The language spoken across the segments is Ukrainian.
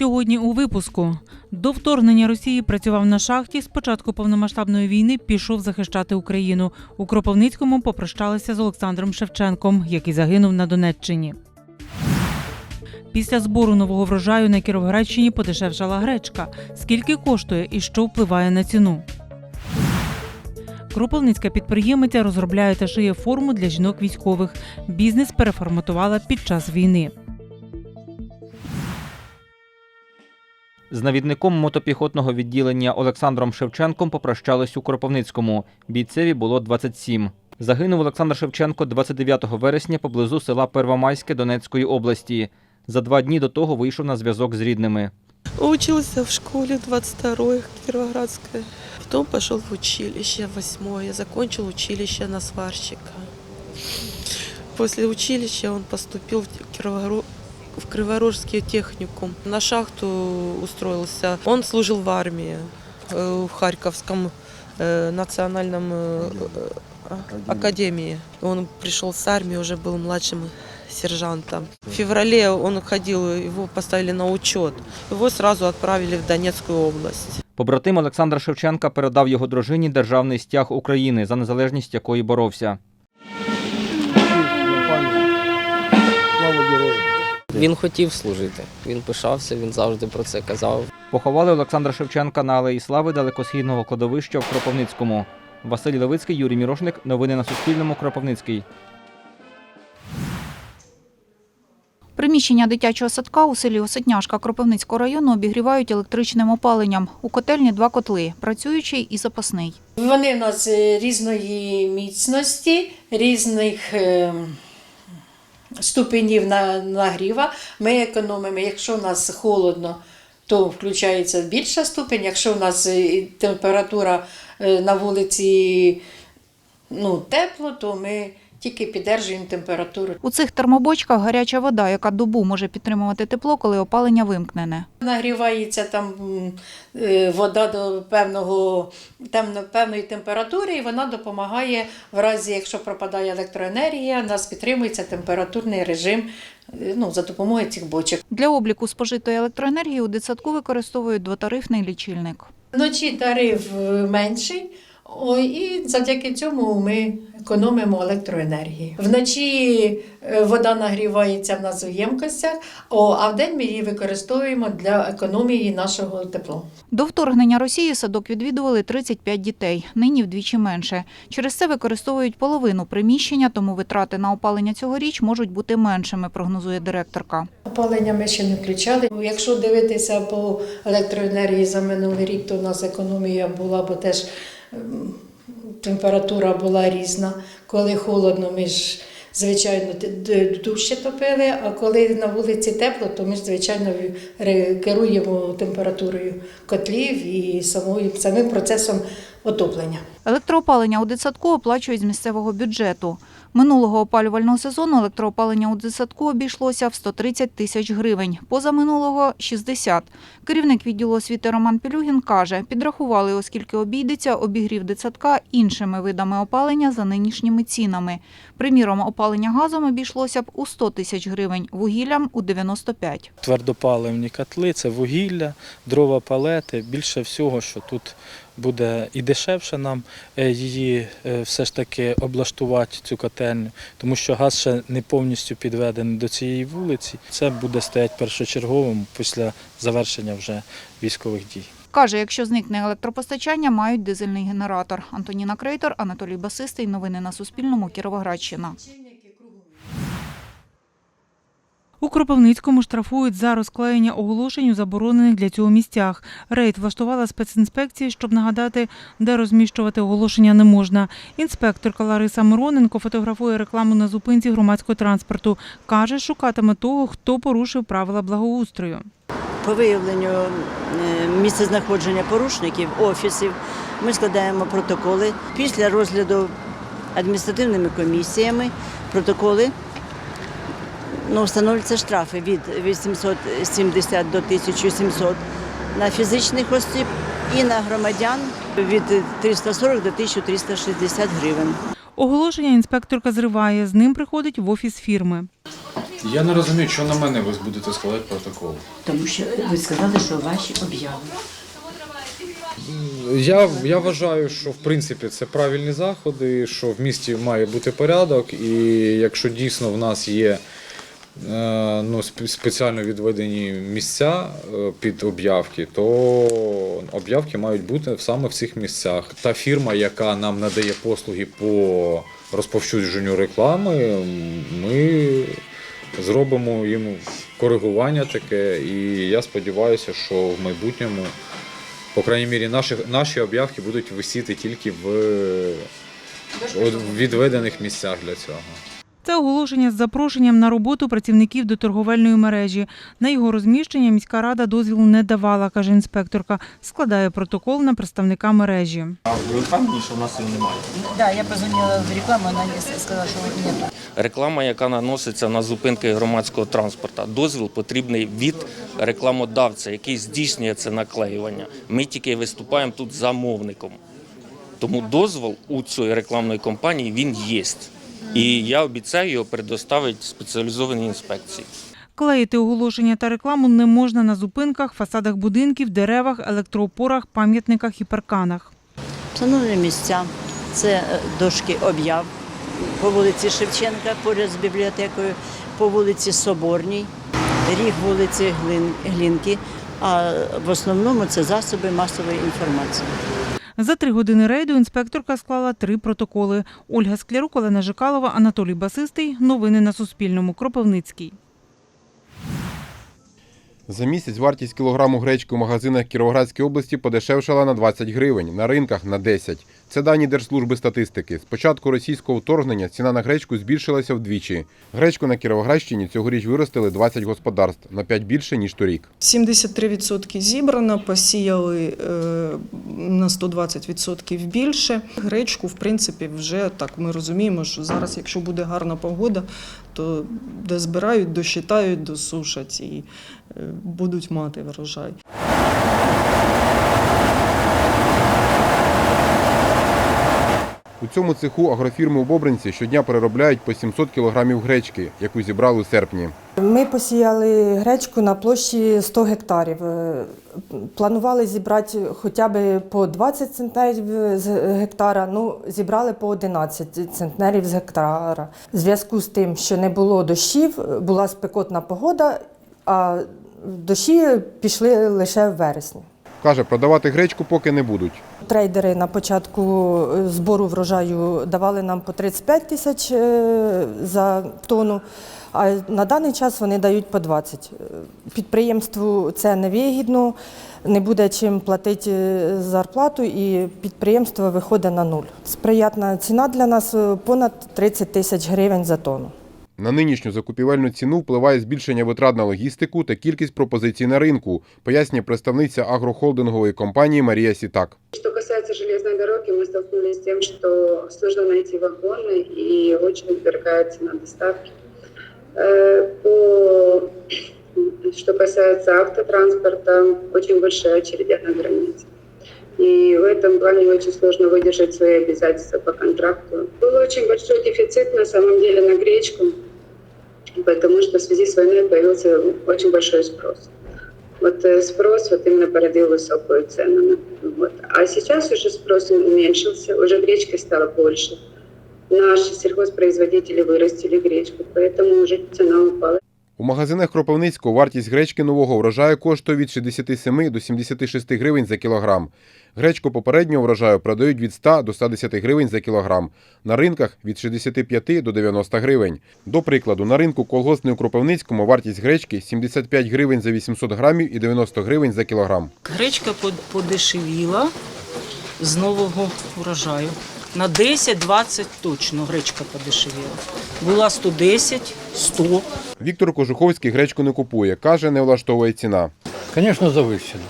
Сьогодні у випуску до вторгнення Росії працював на шахті. З початку повномасштабної війни пішов захищати Україну. У Кропивницькому попрощалися з Олександром Шевченком, який загинув на Донеччині. Після збору нового врожаю на Кіровоградщині подешевшала гречка. Скільки коштує і що впливає на ціну? Кропивницька підприємиця розробляє та шиє форму для жінок військових. Бізнес переформатувала під час війни. З навідником мотопіхотного відділення Олександром Шевченком попрощались у Кропивницькому. Бійцеві було 27. Загинув Олександр Шевченко 29 вересня поблизу села Первомайське Донецької області. За два дні до того вийшов на зв'язок з рідними. Учился в школе 22-й Кировоградской. Потом пошел в училище 8 закончил училище на сварщика. После училища он поступил в, Кировогро- в Криворожский техникум. На шахту устроился. Он служил в армии, э, в Харьковском э, национальном э, э, академии. Он пришел с армии, уже был младшим сержантом. В феврале он ходил, его поставили на учет. Его сразу отправили в Донецкую область. Побратим Олександра Шевченка передав його дружині державний стяг України, за незалежність якої боровся. Він хотів служити, він пишався, він завжди про це казав. Поховали Олександра Шевченка на Алеї Слави далекосхідного кладовища в Кропивницькому. Василь Левицький, Юрій Мірошник. Новини на Суспільному. Кропивницький. Приміщення дитячого садка у селі Осетняшка Кропивницького району обігрівають електричним опаленням. У котельні два котли – працюючий і запасний. Вони в нас е, різної міцності, різних е, ступенів на- нагріва. Ми економимо. Якщо у нас холодно, то включається більша ступень. Якщо у нас е, температура е, на вулиці ну, тепло, то ми тільки піддержуємо температуру. У цих термобочках гаряча вода, яка добу може підтримувати тепло, коли опалення вимкнене. Нагрівається там е, вода до певного, темно, певної температури, і вона допомагає в разі, якщо пропадає електроенергія, у нас підтримується температурний режим е, ну, за допомогою цих бочок. Для обліку спожитої електроенергії у дитсадку використовують двотарифний лічильник. Вночі тариф е, менший. Ой, і завдяки цьому ми економимо електроенергії. Вночі е, вода нагрівається в нас у ємкостях, о, а вдень ми її використовуємо для економії нашого тепла. До вторгнення Росії садок відвідували 35 дітей, нині вдвічі менше. Через це використовують половину приміщення, тому витрати на опалення цьогоріч можуть бути меншими, прогнозує директорка. Опалення ми ще не включали. Якщо дивитися по електроенергії за минулий рік, то у нас економія була, бо теж температура була різна. Коли холодно, ми ж звичайно дужче топили, а коли на вулиці тепло, то ми ж звичайно керуємо температурою котлів і самим процесом отоплення. Електроопалення у дитсадку оплачують з місцевого бюджету. Минулого опалювального сезону електроопалення у дитсадку обійшлося в 130 тисяч гривень, позаминулого – 60. Керівник відділу освіти Роман Пілюгін каже, підрахували, оскільки обійдеться обігрів дитсадка іншими видами опалення за нинішніми цінами. Приміром, опалення газом обійшлося б у 100 тисяч гривень, вугіллям – у 95. Твердопаливні котли це вугілля, дрова палети. Більше всього, що тут буде і дешевше нам е, її е, все ж таки облаштувати, цю котельню, тому що газ ще не повністю підведений до цієї вулиці. Це буде стояти першочерговим після завершення вже військових дій. Каже, якщо зникне електропостачання, мають дизельний генератор. Антоніна Крейтор, Анатолій Басистий. Новини на Суспільному. Кіровоградщина. У Кропивницькому штрафують за розклеєння оголошень у заборонених для цього місцях. Рейд влаштувала спецінспекції, щоб нагадати, де розміщувати оголошення не можна. Інспекторка Лариса Мироненко фотографує рекламу на зупинці громадського транспорту. Каже, шукатиме того, хто порушив правила благоустрою. По виявленню е, місцезнаходження порушників, офісів ми складаємо протоколи. Після розгляду адміністративними комісіями протоколи ну, встановлюються штрафи від 870 до 1700 на фізичних осіб і на громадян від 340 до 1360 гривень. Оголошення інспекторка зриває. З ним приходить в офіс фірми. Я не розумію, що на мене ви будете складати протокол. Тому що ви сказали, що ваші об'яви. Я, я вважаю, що в принципі це правильні заходи, що в місті має бути порядок, і якщо дійсно в нас є ну, спеціально відведені місця е, під об'явки, то об'явки мають бути саме в цих місцях. Та фірма, яка нам надає послуги по розповсюдженню реклами, ми зробимо їм коригування таке, і я сподіваюся, що в майбутньому. По крайній мірі, наші, наші об'явки будуть висіти тільки в відведених місцях для цього. Це оголошення з запрошенням на роботу працівників до торговельної мережі. На його розміщення міська рада дозвілу не давала, каже інспекторка. Складає протокол на представника мережі. Ви впевнені, що в нас її немає? Да, я позвонила в рекламу, она мне сказала, что нет. Реклама, яка наноситься на зупинки громадського транспорту, дозвіл потрібний від рекламодавця, який здійснює це наклеювання. Ми тільки виступаємо тут замовником. Тому дозвіл у цієї рекламної компанії він є. І я обіцяю його предоставити спеціалізованій інспекції. Клеїти оголошення та рекламу не можна на зупинках, фасадах будинків, деревах, електроопорах, пам'ятниках і парканах. Встановлені місця це е, дошки об'яв по вулиці Шевченка, поряд з бібліотекою, по вулиці Соборній, ріг вулиці Глин- Глінки, а в основному це засоби масової інформації. За три години рейду інспекторка склала три протоколи. Ольга Склярук, Олена Жикалова, Анатолій Басистий. Новини на Суспільному. Кропивницький. За місяць вартість кілограму гречки у магазинах Кіровоградської області подешевшала на 20 гривень, на ринках на 10. Це дані Держслужби статистики. З початку російського вторгнення ціна на гречку збільшилася вдвічі. Гречку на Кіровоградщині цьогоріч виростили 20 господарств, на 5 більше, ніж торік. 73% зібрано, посіяли е, на 120% більше. Гречку, в принципі, вже так ми розуміємо, що зараз, якщо буде гарна погода, то дозбирають, досчитають, досушать і е, будуть мати врожай. У цьому цеху агрофірми у Бобринці щодня переробляють по 700 кілограмів гречки, яку зібрали у серпні. Ми посіяли гречку на площі 100 гектарів. Е, Планували зібрати хоча б по 20 центнерів з гектара, ну зібрали по 11 центнерів з гектара. В зв'язку з тим, що не було дощів, була спекотна погода, а дощі пішли лише в вересні. Каже, продавати гречку поки не будуть. Трейдери на початку е, збору врожаю давали нам по 35 тисяч е, за тонну, а на даний час вони дають по 20. Е, Підприємству це невигідно, не буде чим платити зарплату, і підприємство виходить на нуль. Сприятна ціна для нас понад 30 тисяч гривень за тонну. На нинішню закупівельну ціну впливає збільшення витрат на логістику та кількість пропозицій на ринку, пояснює представниця агрохолдингової компанії Марія Сітак. Что касается железной дороги, мы столкнулись с тем, что сложно найти вагоны и очень дорогая цена доставки. Э, По... Что касается автотранспорта, очень большие очереди на границе. И в этом плане очень сложно выдержать свои обязательства по контракту. Был очень большой дефицит на самом деле на гречку, Потому что в связи с войной появился очень большой спрос. Вот э, спрос вот именно породил высокую цену. Вот. А сейчас уже спрос уменьшился, уже гречки стало больше. Наши сельхозпроизводители вырастили гречку, поэтому уже цена упала. У магазинах Кропивницького вартість гречки нового врожаю коштує від 67 до 76 гривень за кілограм. Гречку попереднього врожаю продають від 100 до 110 гривень за кілограм. На ринках від 65 до 90 гривень. До прикладу, на ринку колгоспний у Кропивницькому вартість гречки 75 гривень за 800 грамів і 90 гривень за кілограм. Гречка под- подешевіла з нового урожаю. На 10-20 точно гречка подешевіла. Була 110, 100. Віктор Кожуховський гречку не купує. Каже, не влаштовує ціна. Звісно, завищено.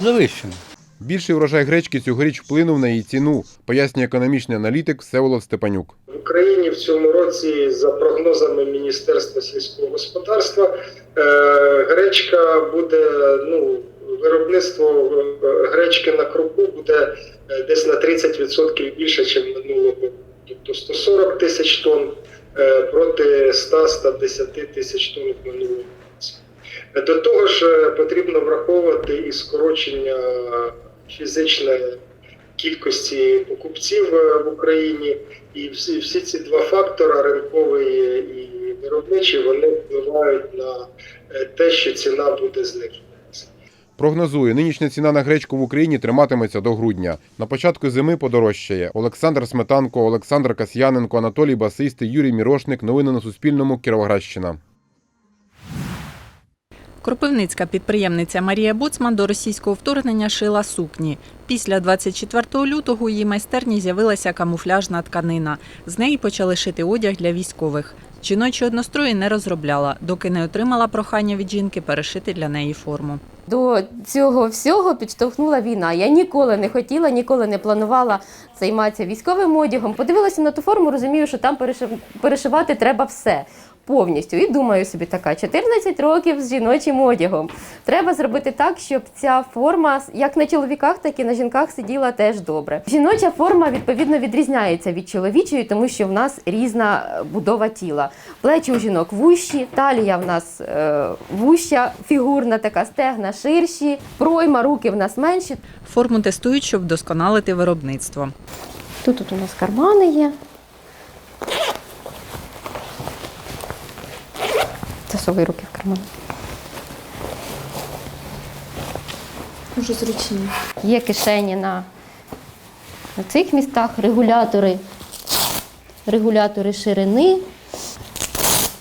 Завищено. Більший врожай гречки цьогоріч вплинув на її ціну, пояснює економічний аналітик Всеволод Степанюк. В Україні в цьому році, за прогнозами Міністерства сільського господарства, е, гречка буде ну. Виробництво е, гречки на крупу буде е, десь на 30% більше, ніж минулого року. Тобто 140 тисяч тонн е, проти 100-110 тисяч тонн в минулому році. До того ж, потрібно враховувати і скорочення фізичної кількості покупців в Україні. І всі, всі ці два фактори ринковий і виробничий, вони впливають на те, що ціна буде знижуватися. Прогнозує, нинішня ціна на гречку в Україні триматиметься до грудня. На початку зими подорожчає. Олександр Сметанко, Олександр Касьяненко, Анатолій Басисти, Юрій Мірошник. Новини на Суспільному. Кіровоградщина. Кропивницька підприємниця Марія Боцман до російського вторгнення шила сукні. Після 24 лютого у її майстерні з'явилася камуфляжна тканина. З неї почали шити одяг для військових. Жіночі однострої не розробляла, доки не отримала прохання від жінки перешити для неї форму. До цього всього підштовхнула війна. Я ніколи не хотіла, ніколи не планувала займатися військовим одягом. Подивилася на ту форму, розумію, що там перешив- перешивати треба все. Повністю і думаю собі така 14 років з жіночим одягом. Треба зробити так, щоб ця форма як на чоловіках, так і на жінках сиділа теж добре. Жіноча форма відповідно відрізняється від чоловічої, тому що в нас різна е, будова тіла. Плечі у жінок вущі, талія в нас е, вуща, фігурна така стегна ширші, пройма, руки в нас менші. Форму тестують, щоб вдосконалити виробництво. Тут, тут у нас кармани є. Засовуй руки в карман. Дуже зручні. Є кишені на, на цих містах, регулятори, регулятори ширини.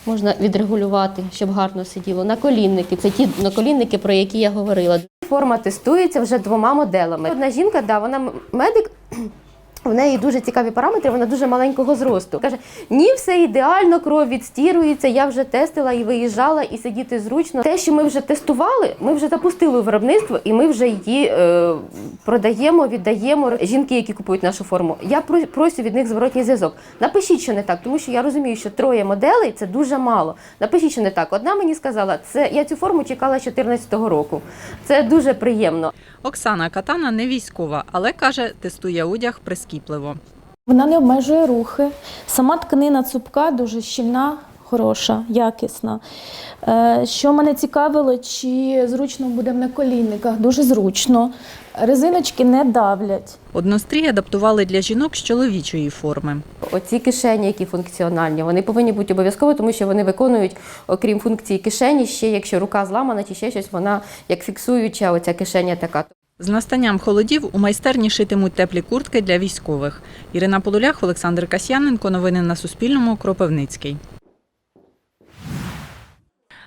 Можна відрегулювати, щоб гарно сиділо. Наколінники. Це ті наколінники, про які я говорила. Форма тестується вже двома моделами. Одна жінка, да, вона медик. В неї дуже цікаві параметри, вона дуже маленького зросту. Каже: ні, все ідеально, кров відстірується. Я вже тестила і виїжджала, і сидіти зручно. Те, що ми вже тестували, ми вже запустили виробництво, і ми вже її е, продаємо, віддаємо. Жінки, які купують нашу форму. Я про- просю від них зворотній зв'язок. Напишіть, що не так, тому що я розумію, що троє моделей це дуже мало. Напишіть, що не так. Одна мені сказала, це я цю форму чекала з 2014 року. Це дуже приємно. Оксана Катана не військова, але каже, тестує одяг прискіпливо. Вона не обмежує рухи. Сама тканина цупка дуже щільна, хороша, якісна. Е, Що мене цікавило, чи зручно буде в наколінниках? Дуже зручно. Резиночки не давлять. Однострій адаптували для жінок з чоловічої форми. Оці кишені, які функціональні, вони повинні бути обов'язково, тому що вони виконують, окрім функції кишені, ще якщо рука зламана чи ще щось, вона як фіксуюча, оця кишеня така. З настанням холодів у майстерні шитимуть теплі куртки для військових. Ірина Полулях, Олександр Касьяненко. Новини на Суспільному. Кропивницький.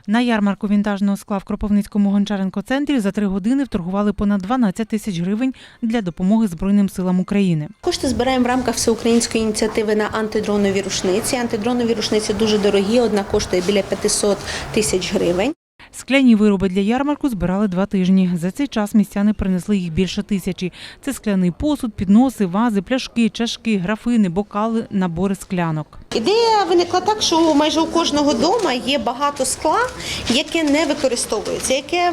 На ярмарку вінтажного скла в Кропивницькому Гончаренко-центрі за три години вторгували понад 12 тисяч гривень для допомоги Збройним силам України. Кошти збираємо в рамках всеукраїнської ініціативи на антидронові рушниці. Антидронові рушниці дуже дорогі. Одна коштує біля 500 тисяч гривень. Скляні вироби для ярмарку збирали два тижні. За цей час містяни принесли їх більше тисячі. Це скляний посуд, підноси, вази, пляшки, чашки, графини, бокали, набори склянок. Ідея виникла так, що майже у кожного дома є багато скла, яке не використовується, яке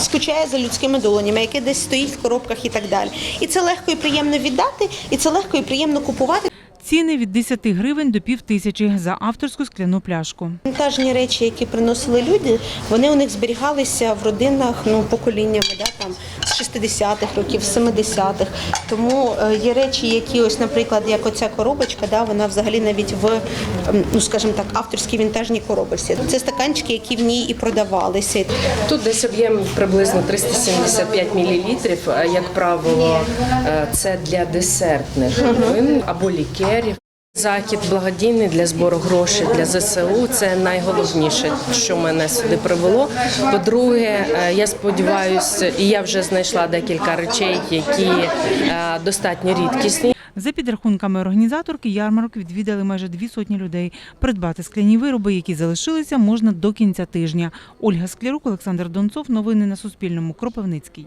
скучає за людськими долонями, яке десь стоїть в коробках і так далі. І це легко і приємно віддати, і це легко і приємно купувати. Ціни від 10 гривень до пів тисячі за авторську скляну пляшку. Вінтажні речі, які приносили люди, вони у них зберігалися в родинах ну, поколіннями, да, там, з 60-х років, 70-х. Тому е, є речі, які, ось, наприклад, як оця коробочка, да, вона взагалі навіть в, ну скажімо так, авторській вінтажній коробочці. Це стаканчики, які в ній і продавалися. Тут десь об'єм приблизно 375 мл. Як правило, е, це для десертних вин або лікерів. Захід благодійний для збору грошей для ЗСУ. Це найголовніше, що мене сюди привело. По-друге, е, я сподіваюся, і я вже знайшла декілька речей, які е, достатньо рідкісні. За підрахунками організаторки, ярмарок відвідали майже дві сотні людей. Придбати скляні вироби, які залишилися, можна до кінця тижня. Ольга Склярук, Олександр Донцов. Новини на Суспільному. Кропивницький.